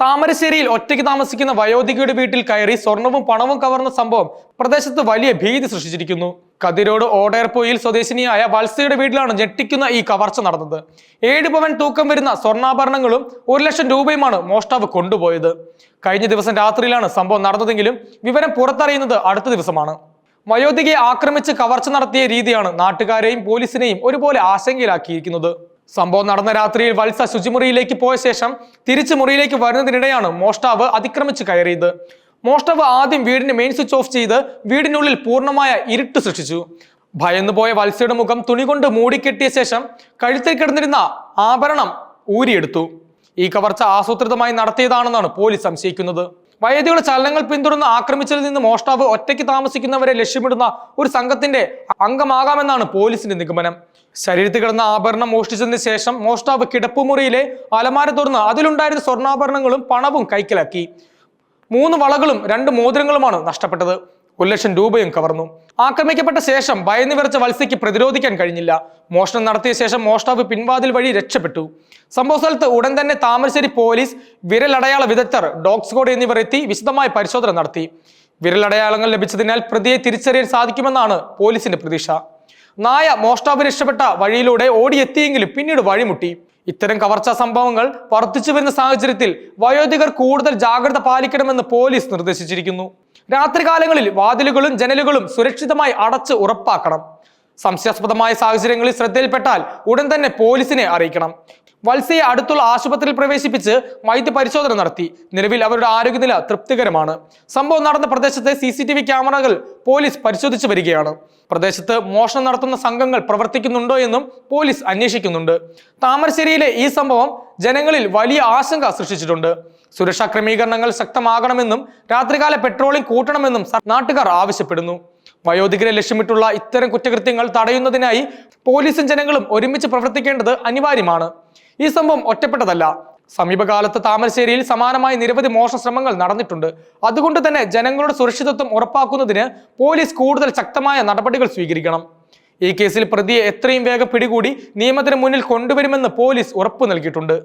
താമരശ്ശേരിയിൽ ഒറ്റയ്ക്ക് താമസിക്കുന്ന വയോധികയുടെ വീട്ടിൽ കയറി സ്വർണവും പണവും കവർന്ന സംഭവം പ്രദേശത്ത് വലിയ ഭീതി സൃഷ്ടിച്ചിരിക്കുന്നു. കതിരോട് ഓടയർപ്പൊയിൽ സ്വദേശിനിയായ വത്സയുടെ വീട്ടിലാണ് ഞെട്ടിക്കുന്ന ഈ കവർച്ച നടന്നത്. ഏഴ് പവൻ തൂക്കം വരുന്ന സ്വർണാഭരണങ്ങളും ഒരു ലക്ഷം രൂപയുമാണ് മോഷ്ടാവ് കൊണ്ടുപോയത്. കഴിഞ്ഞ ദിവസം രാത്രിയിലാണ് സംഭവം നടന്നതെങ്കിലും വിവരം പുറത്തറിയുന്നത് അടുത്ത ദിവസമാണ്. വയോധികയെ ആക്രമിച്ച് കവർച്ച നടത്തിയ രീതിയാണ് നാട്ടുകാരെയും പോലീസിനെയും ഒരുപോലെ ആശങ്കയിലാക്കിയിരിക്കുന്നത്. സംഭവം നടന്ന രാത്രിയിൽ വത്സ ശുചിമുറിയിലേക്ക് പോയ ശേഷം തിരിച്ചു മുറിയിലേക്ക് വരുന്നതിനിടെയാണ് മോഷ്ടാവ് അതിക്രമിച്ച് കയറിയത്. മോഷ്ടാവ് ആദ്യം വീടിന് മെയിൻ സ്വിച്ച് ഓഫ് ചെയ്ത് വീടിനുള്ളിൽ പൂർണമായ ഇരുട്ട് സൃഷ്ടിച്ചു. ഭയന്നു പോയ വത്സയുടെ മുഖം തുണി കൊണ്ട് മൂടിക്കെട്ടിയ ശേഷം കഴുത്തിൽ കിടന്നിരുന്ന ആഭരണം ഊരിയെടുത്തു. ഈ കവർച്ച ആസൂത്രിതമായി നടത്തിയതാണെന്നാണ് പോലീസ് സംശയിക്കുന്നത്. വൈദ്യുതിയുടെ ചലനങ്ങൾ പിന്തുടർന്ന് ആക്രമിച്ചതിൽ നിന്ന് മോഷ്ടാവ് ഒറ്റയ്ക്ക് താമസിക്കുന്നവരെ ലക്ഷ്യമിടുന്ന ഒരു സംഘത്തിന്റെ അംഗമാകാമെന്നാണ് പോലീസിന്റെ നിഗമനം. ശരീരത്തിൽ കിടന്ന ആഭരണം മോഷ്ടിച്ചതിന് ശേഷം മോഷ്ടാവ് കിടപ്പുമുറിയിലെ അലമാര തുറന്ന് അതിലുണ്ടായിരുന്ന സ്വർണാഭരണങ്ങളും പണവും കൈക്കലാക്കി. മൂന്ന് വളകളും രണ്ട് മോതിരങ്ങളുമാണ് നഷ്ടപ്പെട്ടത്. ഒരു ലക്ഷം രൂപയും കവർന്നു. ആക്രമിക്കപ്പെട്ട ശേഷം ഭയന്നു വിറച്ച വത്സയ്ക്ക് പ്രതിരോധിക്കാൻ കഴിഞ്ഞില്ല. മോഷണം നടത്തിയ ശേഷം മോഷ്ടാവ് പിൻവാതിൽ വഴി രക്ഷപ്പെട്ടു. സംഭവ സ്ഥലത്ത് ഉടൻ തന്നെ താമരശ്ശേരി പോലീസ് വിരലടയാള വിദഗ്ധർ ഡോഗ് സ്ക്വാഡ് എന്നിവർ എത്തി വിശദമായ പരിശോധന നടത്തി. വിരലടയാളങ്ങൾ ലഭിച്ചതിനാൽ പ്രതിയെ തിരിച്ചറിയാൻ സാധിക്കുമെന്നാണ് പോലീസിന്റെ പ്രതീക്ഷ. നായ മോഷ്ടാവ് രക്ഷപ്പെട്ട വഴിയിലൂടെ ഓടിയെത്തിയെങ്കിലും പിന്നീട് വഴിമുട്ടി. ഇത്തരം കവർച്ചാ സംഭവങ്ങൾ വർദ്ധിച്ചു വരുന്ന സാഹചര്യത്തിൽ വയോധികർ കൂടുതൽ ജാഗ്രത പാലിക്കണമെന്ന് പോലീസ് നിർദ്ദേശിച്ചിരിക്കുന്നു. രാത്രികാലങ്ങളിൽ വാതിലുകളും ജനലുകളും സുരക്ഷിതമായി അടച്ച് ഉറപ്പാക്കണം. സംശയാസ്പദമായ സാഹചര്യങ്ങളിൽ ശ്രദ്ധയിൽപ്പെട്ടാൽ ഉടൻ തന്നെ പോലീസിനെ അറിയിക്കണം. വത്സയെ അടുത്തുള്ള ആശുപത്രിയിൽ പ്രവേശിപ്പിച്ച് വൈദ്യ പരിശോധന നടത്തി. നിലവിൽ അവരുടെ ആരോഗ്യനില തൃപ്തികരമാണ്. സംഭവം നടന്ന പ്രദേശത്തെ സി സി ടി വി ക്യാമറകൾ പോലീസ് പരിശോധിച്ചു വരികയാണ്. പ്രദേശത്ത് മോഷണം നടത്തുന്ന സംഘങ്ങൾ പ്രവർത്തിക്കുന്നുണ്ടോ എന്നും പോലീസ് അന്വേഷിക്കുന്നുണ്ട്. താമരശ്ശേരിയിലെ ഈ സംഭവം ജനങ്ങളിൽ വലിയ ആശങ്ക സൃഷ്ടിച്ചിട്ടുണ്ട്. സുരക്ഷാ ക്രമീകരണങ്ങൾ ശക്തമാകണമെന്നും രാത്രികാല പെട്രോളിംഗ് കൂട്ടണമെന്നും നാട്ടുകാർ ആവശ്യപ്പെടുന്നു. വയോധികരെ ലക്ഷ്യമിട്ടുള്ള ഇത്തരം കുറ്റകൃത്യങ്ങൾ തടയുന്നതിനായി പോലീസും ജനങ്ങളും ഒരുമിച്ച് പ്രവർത്തിക്കേണ്ടത് അനിവാര്യമാണ്. ഈ സംഭവം ഒറ്റപ്പെട്ടതല്ല. സമീപകാലത്ത് താമരശ്ശേരിയിൽ സമാനമായ നിരവധി മോഷണ ശ്രമങ്ങൾ നടന്നിട്ടുണ്ട്. അതുകൊണ്ട് തന്നെ ജനങ്ങളുടെ സുരക്ഷിതത്വം ഉറപ്പാക്കുന്നതിന് പോലീസ് കൂടുതൽ ശക്തമായ നടപടികൾ സ്വീകരിക്കണം. ഈ കേസിൽ പ്രതിയെ എത്രയും വേഗം പിടികൂടി നിയമത്തിന് മുന്നിൽ കൊണ്ടുവരുമെന്ന് പോലീസ് ഉറപ്പു നൽകിയിട്ടുണ്ട്.